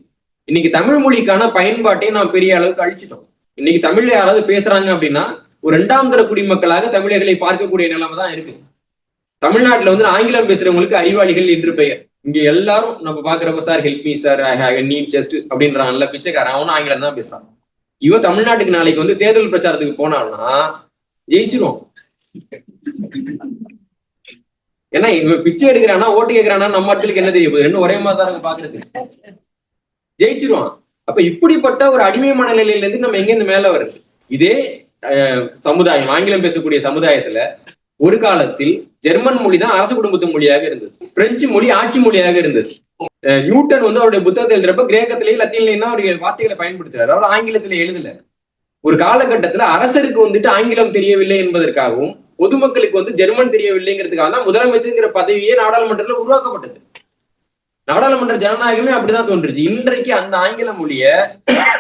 இன்னைக்கு தமிழ் மொழிக்கான பயன்பாட்டை நாம் பெரிய அளவுக்கு அழிச்சிட்டோம். இன்னைக்கு தமிழ்ல யாராவது பேசுறாங்க அப்படின்னா ஒரு இரண்டாம் தர குடிமக்களாக தமிழர்களை பார்க்கக்கூடிய நிலைமை தான் இருக்கு. தமிழ்நாட்டுல வந்து ஆங்கிலம் பேசுறவங்களுக்கு அறிவாளிகள் என்று பெயர். இங்க எல்லாரும் நம்ம பாக்குறப்ப sir help me sir need just அப்படின்றான்ல பிச்சைக்காரன். அவனும் ஆங்கிலம் தான் பேசுறான். இவன் தமிழ்நாட்டுக்கு நாளைக்கு வந்து தேர்தல் பிரச்சாரத்துக்கு போனான்னா ஜெயிச்சிரும் ஏன்னா இவன் பிச்சை எடுக்கிறானா ஓட்டு கேட்கிறானா நம்ம மக்களுக்கு என்ன தெரிய போகுது ரெண்டும் ஒரே மாதிரி தான் பாக்குறது ஜெயிச்சிருவான். அப்ப இப்படிப்பட்ட ஒரு அடிமை மனநிலையில இருந்து நம்ம எங்க இருந்து மேல வருது? இதே அஹ், சமுதாயம் ஆங்கிலம் பேசக்கூடிய சமுதாயத்துல ஒரு காலத்தில் ஜெர்மன் மொழி தான் அரசு குடும்பத்து மொழியாக இருந்தது. பிரெஞ்சு மொழி ஆட்சி மொழியாக இருந்தது. நியூட்டன் வந்து அவருடைய புத்தகத்தை எழுதுறப்ப கிரேக்கத்திலேயே லத்தீன்லயும் தான் அவர் வார்த்தைகளை பயன்படுத்துறாரு. அவர் ஆங்கிலத்துல எழுதல. ஒரு காலகட்டத்துல அரசருக்கு வந்துட்டு ஆங்கிலம் தெரியவில்லை என்பதற்காகவும் பொதுமக்களுக்கு வந்து ஜெர்மன் தெரியவில்லைங்கிறதுக்காக தான் முதலமைச்சருங்கிற பதவியே நாடாளுமன்றத்துல உருவாக்கப்பட்டது. நாடாளுமன்ற ஜனநாயகமே அப்படிதான் தோன்றுச்சு. இன்றைக்கு அந்த ஆங்கில மொழிய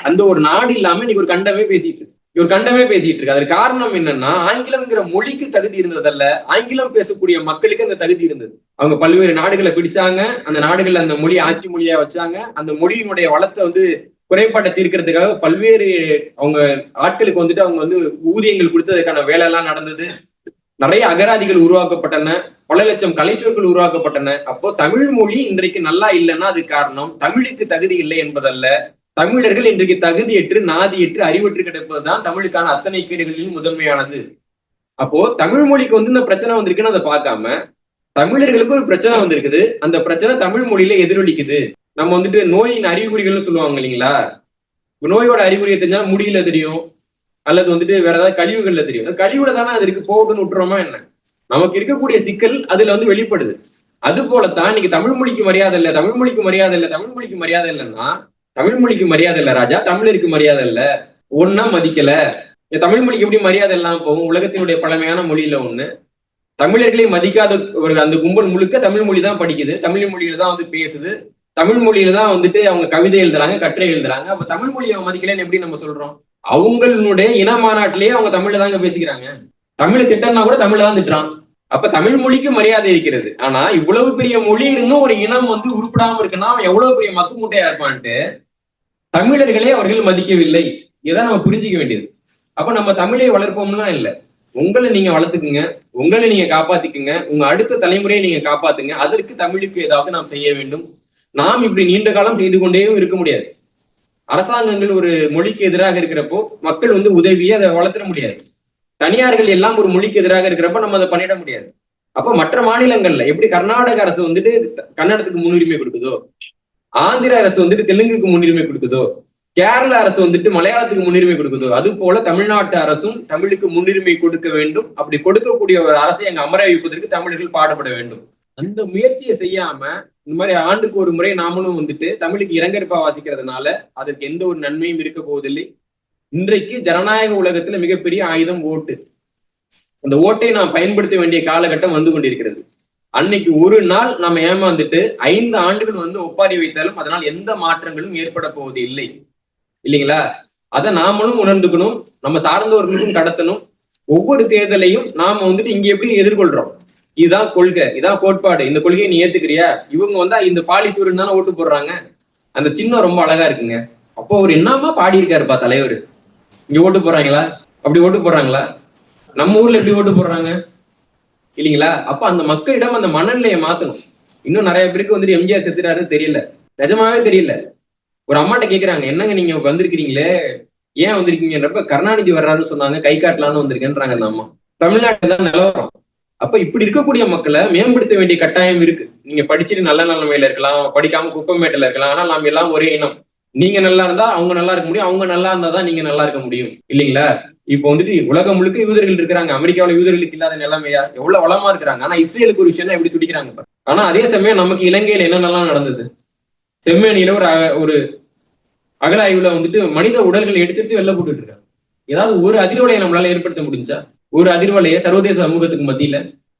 அந்த ஒரு நாடு இல்லாம இன்னைக்கு ஒரு கண்டமே பேசிட்டு இருக்கு. இவர் கண்டமே பேசிட்டு இருக்கு அதற்கு காரணம் என்னன்னா ஆங்கிலம்ங்கிற மொழிக்கு தகுதி இருந்ததல்ல ஆங்கிலம் பேசக்கூடிய மக்களுக்கு அந்த தகுதி இருந்தது. அவங்க பல்வேறு நாடுகளை பிடிச்சாங்க அந்த நாடுகள்ல அந்த மொழி ஆட்சி மொழியா வச்சாங்க. அந்த மொழியினுடைய வளத்தை வந்து குறைபாட்டை தீர்க்கிறதுக்காக பல்வேறு அவங்க ஆட்களுக்கு வந்துட்டு அவங்க வந்து ஊதியங்கள் கொடுத்து அதுக்கான வேலை எல்லாம் நடந்தது. நிறைய அகராதிகள் உருவாக்கப்பட்டன பல லட்சம் கலைச்சொற்கள் உருவாக்கப்பட்டன. அப்போ தமிழ் மொழி இன்றைக்கு நல்லா இல்லைன்னா அது காரணம் தமிழுக்கு தகுதி இல்லை என்பதல்ல. தமிழர்கள் இன்றைக்கு தகுதியற்று நாதியற்று அறிவற்று கிடப்பதுதான் தமிழுக்கான அத்தனை கேடுகளிலும் முதன்மையானது. அப்போ தமிழ் மொழிக்கு வந்து இந்த பிரச்சனை வந்திருக்குன்னு அதை பார்க்காம தமிழர்களுக்கு ஒரு பிரச்சனை வந்திருக்குது. அந்த பிரச்சனை தமிழ் மொழியில எதிரொலிக்குது. நம்ம வந்துட்டு நோயின் அறிகுறிகள்னு சொல்லுவாங்க இல்லைங்களா? நோயோட அறிகுறியை தெரிஞ்சா முடியல தெரியும். அல்லது வந்துட்டு வேற ஏதாவது கழிவுகள்ல தெரியும். கழிவுல தானே அது இருக்கு. போகட்டும்னு விட்டுறோமா என்ன? நமக்கு இருக்கக்கூடிய சிக்கல் அதுல வந்து வெளிப்படுது. அது போலத்தான் இன்னைக்கு தமிழ் மொழிக்கு மரியாதை இல்லை தமிழ் மொழிக்கு மரியாதை இல்லை தமிழ் மொழிக்கு மரியாதை இல்லைன்னா தமிழ் மொழிக்கு மரியாதை இல்லை ராஜா. தமிழருக்கு மரியாதை இல்ல. ஒன்னா மதிக்கல. தமிழ் மொழிக்கு எப்படி மரியாதை இல்லாம போகும்? உலகத்தினுடைய பழமையான மொழியில ஒண்ணு. தமிழர்களை மதிக்காத ஒரு அந்த கும்பல் முழுக்க தமிழ் மொழி தான் படிக்குது. தமிழ் மொழியில தான் வந்து பேசுது. தமிழ் மொழியில தான் வந்துட்டு அவங்க கவிதை எழுதுறாங்க கட்டுரை எழுதுறாங்க. அப்ப தமிழ் மொழியை மதிக்கலன்னு எப்படி நம்ம சொல்றோம்? அவங்களுடைய இன மாநாட்டிலேயே அவங்க தமிழ்ல தாங்க பேசிக்கிறாங்க. தமிழ் திட்டம்னா கூட தமிழ்ல தான் திட்டுறான். அப்ப தமிழ் மொழிக்கு மரியாதை இருக்கிறது. ஆனா இவ்வளவு பெரிய மொழி இருந்தும் ஒரு இனம் வந்து உருப்படாம இருக்குன்னா அவன் எவ்வளவு பெரிய மத்து மூட்டையா இருப்பான்ட்டு தமிழர்களே அவர்கள் மதிக்கவில்லை. இதான் நம்ம புரிஞ்சுக்க வேண்டியது. அப்ப நம்ம தமிழை வளர்ப்போம்னா இல்ல. உங்களை நீங்க வளர்த்துக்குங்க. உங்களை நீங்க காப்பாத்திக்குங்க. உங்க அடுத்த தலைமுறையை நீங்க காப்பாத்துங்க. அதற்கு தமிழுக்கு ஏதாவது நாம் செய்ய வேண்டும். நாம் இப்படி நீண்ட காலம் செய்து கொண்டேயும் இருக்க முடியாது. அரசாங்கங்கள் ஒரு மொழிக்கு எதிராக இருக்கிறப்போ மக்கள் வந்து உதவியை அதை வளர்த்திட முடியாது. தனியார்கள் எல்லாம் ஒரு மொழிக்கு எதிராக இருக்கிறப்ப நம்ம அதை பண்ணிட முடியாது. அப்ப மற்ற மாநிலங்கள்ல எப்படி கர்நாடக அரசு வந்துட்டு கன்னடத்துக்கு முன்னுரிமை கொடுக்குதோ? ஆந்திர அரசு வந்துட்டு தெலுங்குக்கு முன்னுரிமை கொடுக்குதோ கேரள அரசு வந்துட்டு மலையாளத்துக்கு முன்னுரிமை கொடுக்குதோ அது போல தமிழ்நாட்டு அரசும் தமிழுக்கு முன்னுரிமை கொடுக்க வேண்டும். அப்படி கொடுக்கக்கூடிய ஒரு அரசை அங்க அமர வைப்பதற்கு தமிழர்கள் பாடுபட வேண்டும். அந்த முயற்சியை செய்யாம இந்த மாதிரி ஆண்டுக்கு ஒரு முறை நாமளும் வந்துட்டு தமிழுக்கு இரங்கற்பா வாசிக்கிறதுனால அதற்கு எந்த ஒரு நன்மையும் இருக்க போவதில்லை. இன்றைக்கு ஜனநாயக உலகத்துல மிகப்பெரிய ஆயுதம் ஓட்டு. அந்த ஓட்டை நாம் பயன்படுத்த வேண்டிய காலகட்டம் வந்து கொண்டிருக்கிறது. அன்னைக்கு ஒரு நாள் நம்ம ஏமாந்துட்டு ஐந்து ஆண்டுகள் வந்து ஒப்பாரி வைத்தாலும் அதனால் எந்த மாற்றங்களும் ஏற்பட போவது இல்லை. இல்லைங்களா? அதை நாமளும் உணர்ந்துக்கணும் நம்ம சார்ந்தவர்களுக்கும் கடத்தணும். ஒவ்வொரு தேர்தலையும் நாம வந்துட்டு இங்க எப்படி எதிர்கொள்றோம்? இதுதான் கொள்கை இதான் கோட்பாடு. இந்த கொள்கையை நீ ஏத்துக்கிறியா? இவங்க வந்தா இந்த பாலிசூரன் தானே ஓட்டு போடுறாங்க. அந்த சின்னம் ரொம்ப அழகா இருக்குங்க. அப்போ அவர் என்னமா பாடி இருக்காருப்பா தலைவர்? இங்க ஓட்டு போடுறாங்களா? அப்படி ஓட்டு போடுறாங்களா? நம்ம ஊர்ல எப்படி ஓட்டு போடுறாங்க? இல்லைங்களா? அப்ப அந்த மக்களிடம் அந்த மனநிலையை மாத்தணும். இன்னும் நிறைய பேருக்கு வந்துட்டு எம்ஜிஆர் செத்துறாரு தெரியல. நிஜமாவே தெரியல. ஒரு அம்மாட்ட கேக்குறாங்க என்னங்க நீங்க வந்திருக்கிறீங்களே? ஏன் வந்திருக்கீங்கன்றப்ப கருணாநிதி வர்றாருன்னு சொன்னாங்க கை காட்டலான்னு வந்திருக்கேன்றாங்க அந்த அம்மா. தமிழ்நாட்டுல தான் நிலவரம். அப்ப இப்படி இருக்கக்கூடிய மக்களை மேம்படுத்த வேண்டிய கட்டாயம் இருக்கு. நீங்க படிச்சுட்டு நல்ல நிலைமையில இருக்கலாம் படிக்காம குப்பமேட்டில் இருக்கலாம். ஆனா நாம எல்லாம் ஒரே இனம். நீங்க நல்லா இருந்தா அவங்க நல்லா இருக்க முடியும் அவங்க நல்லா இருந்தா தான் நீங்க நல்லா இருக்க முடியும். இல்லைங்களா? இப்போ வந்துட்டு உலகம் முழுக்க யூதர்கள் இருக்கிறாங்க அமெரிக்காவுல யூதர்களுக்கு இல்லாத நிலைமையா? எவ்வளவு வளமா இருக்கிறாங்க. ஆனா இஸ்ரேலுக்கு ஒரு விஷயம் எப்படி துடிக்கிறாங்க ஆனா அதே சமயம் நமக்கு இலங்கையில என்னென்னலாம் நடந்தது? செம்மேனியில ஒரு ஒரு அகல ஆய்வுல வந்துட்டு மனித உடல்களை எடுத்துட்டு வெளில போட்டுட்டு இருக்காங்க. ஏதாவது ஒரு அதிர்வலையை நம்மளால ஏற்படுத்த முடிஞ்சா? ஒரு அதிர்வலையை சர்வதேச சமூகத்துக்கு மத்தியில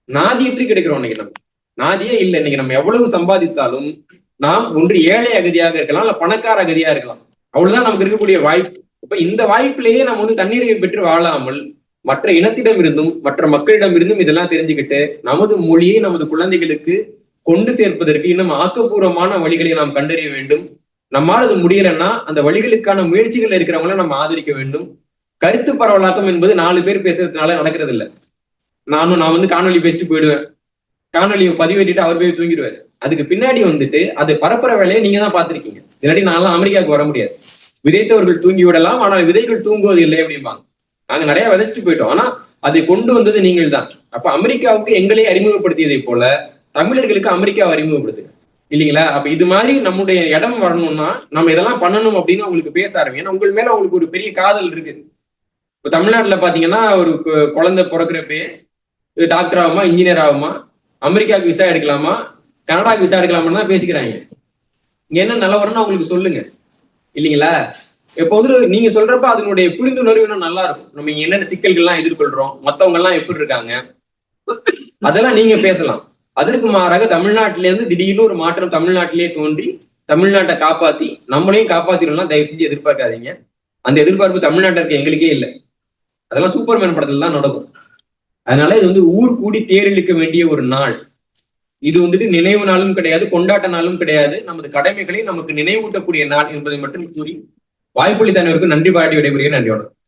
நாதியற்று கிடைக்கிறோம் இன்னைக்கு நம்ம. நாதியே இல்லை. இன்னைக்கு நம்ம எவ்வளவு சம்பாதித்தாலும் நாம் ஒன்று ஏழை அகதியாக இருக்கலாம் இல்ல பணக்கார அகதியா இருக்கலாம். அவ்வளவுதான் நமக்கு இருக்கக்கூடிய வாய்ப்பு. இப்ப இந்த வாய்ப்பிலேயே நம்ம வந்து தண்ணீரை பெற்று வாழாமல் மற்ற இனத்திடம் இருந்தும் மற்ற மக்களிடம் இருந்தும் இதெல்லாம் தெரிஞ்சுக்கிட்டு நமது மொழியை நமது குழந்தைகளுக்கு கொண்டு சேர்ப்பதற்கு இன்னும் ஆக்கப்பூர்வமான வழிகளை நாம் கண்டறிய வேண்டும். நம்மால் அது முடியலன்னா அந்த வழிகளுக்கான முயற்சிகள் இருக்கிறவங்கள நம்ம ஆதரிக்க வேண்டும். கருத்து பரவலாக்கம் என்பது நாலு பேர் பேசுறதுனால நடக்கிறது இல்லை நானும் நான் வந்து காணொலி பேசிட்டு போயிடுவேன். காணொலியை பதிவேற்றிட்டு அவர் போய் தூங்கிடுவாரு. அதுக்கு பின்னாடி வந்துட்டு அதை பரப்புற வேலையை நீங்க தான் பாத்திருக்கீங்க இல்லாட்டி நான்லாம் அமெரிக்காவுக்கு வர முடியாது. விதைத்தவர்கள் தூங்கி விடலாம் ஆனால் விதைகள் தூங்குவது இல்லை அப்படிம்பாங்க. நாங்க நிறைய விதைச்சிட்டு போயிட்டோம். ஆனா அதை கொண்டு வந்தது நீங்கள் தான் அப்ப அமெரிக்காவுக்கு எங்களை அறிமுகப்படுத்தியதை போல தமிழர்களுக்கு அமெரிக்காவை அறிமுகப்படுத்துங்க. இல்லைங்களா? அப்ப இது மாதிரி நம்முடைய இடம் வரணும்னா நம்ம இதெல்லாம் பண்ணணும் அப்படின்னு அவங்களுக்கு பேச ஆரம்பிங்க. ஏன்னா உங்கள் மேல அவங்களுக்கு ஒரு பெரிய காதல் இருக்கு. இப்ப தமிழ்நாட்டுல பாத்தீங்கன்னா ஒரு கு- குழந்தை பிறக்கிறப்பே டாக்டர் ஆகுமா இன்ஜினியர் ஆகுமா அமெரிக்காவுக்கு விசா எடுக்கலாமா கனடாவுக்கு விசா எடுக்கலாமான்னு தான் பேசிக்கிறாங்க. இங்க என்ன நிலவரம்னு உங்களுக்கு சொல்லுங்க. இல்லைங்களா? இப்ப வந்து நீங்க சொல்றப்ப அதனுடைய புரிந்துணர்வு இன்னும் நல்லா இருக்கும் நம்ம என்னென்ன என்னென்ன சிக்கல்கள்லாம் எதிர்கொள்றோம் மத்தவங்க எல்லாம் எப்படி இருக்காங்க அதெல்லாம் நீங்க பேசலாம். அதற்கு மாறாக தமிழ்நாட்டில இருந்து திடீர்னு ஒரு மாற்றம் தமிழ்நாட்டிலேயே தோன்றி தமிழ்நாட்டை காப்பாத்தி நம்மளையும் காப்பாத்திடலாம். தயவு செஞ்சு எதிர்பார்க்காதீங்க. அந்த எதிர்பார்ப்பு தமிழ்நாட்டில் இருக்க எங்களுக்கே இல்லை. அதெல்லாம் சூப்பர்மேன் படத்துல தான் நடக்கும். அதனால இது வந்து ஊர் கூடி தேரிழுக்க வேண்டிய ஒரு நாள். இது வந்துட்டு நினைவு நாளும் கிடையாது கொண்டாட்ட நாளும் கிடையாது. நமது கடமைகளை நமக்கு நினைவூட்டக்கூடிய நாள் என்பதை மட்டும் கூறி வாய்ப்பளித்த தலைவருக்கு நன்றி பாராட்டி விடைபெறுகிறேன். நன்றி வணக்கம்.